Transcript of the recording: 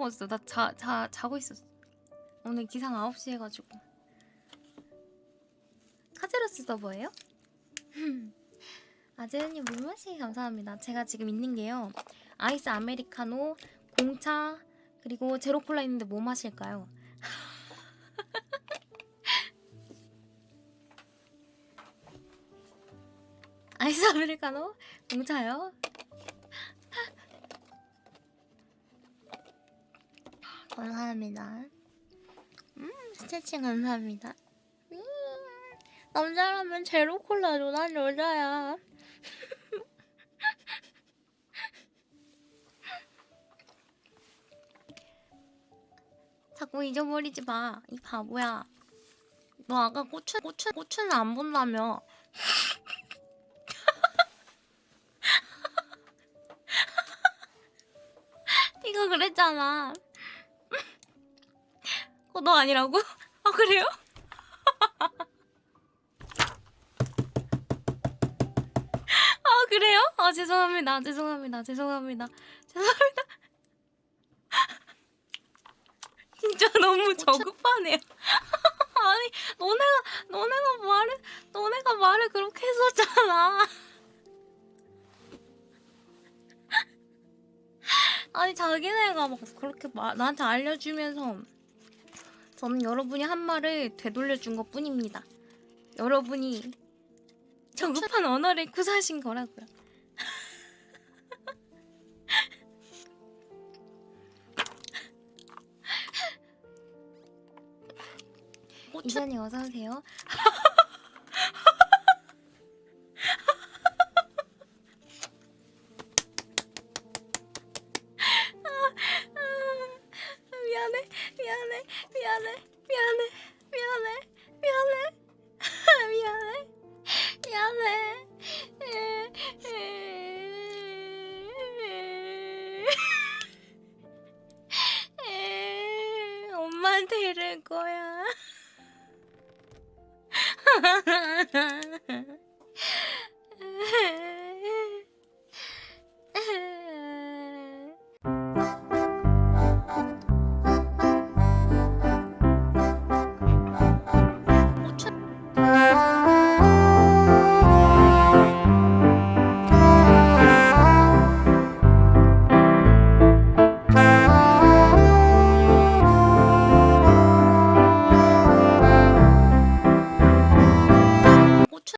먹었어. 나 자, 자, 자고 있었어. 오늘 기상 9시 해가지고. 카제로스 서버예요? 아재은님 물마시기 감사합니다. 제가 지금 있는 게요. 아이스 아메리카노, 공차, 그리고 제로 콜라 있는데 뭐 마실까요? 아이스 아메리카노, 공차요. 감사합니다. 음, 스트레칭 감사합니다. 음, 남자라면 제로 콜라죠. 난 여자야. 자꾸 잊어버리지 마. 이 바보야. 너 아까 고추, 고추, 고추는 안 본다며. 이거 그랬잖아. 어, 너 아니라고? 아, 그래요? 아, 그래요? 아, 죄송합니다. 죄송합니다. 죄송합니다. 죄송합니다. 진짜 너무 저급하네요. 아니, 너네가, 너네가 말을, 너네가 말을 그렇게 했었잖아. 아니, 자기네가 막 그렇게 마, 나한테 알려주면서 저는 여러분이 한 말을 되돌려준 것 뿐입니다. 여러분이 저급한 언어를 구사하신 거라고요. 이사님 어서 오세요. 미안해, 미안해, 미안해, 미안해, 미안해, 미안해, 미안해. 엄마한테 이럴 거야.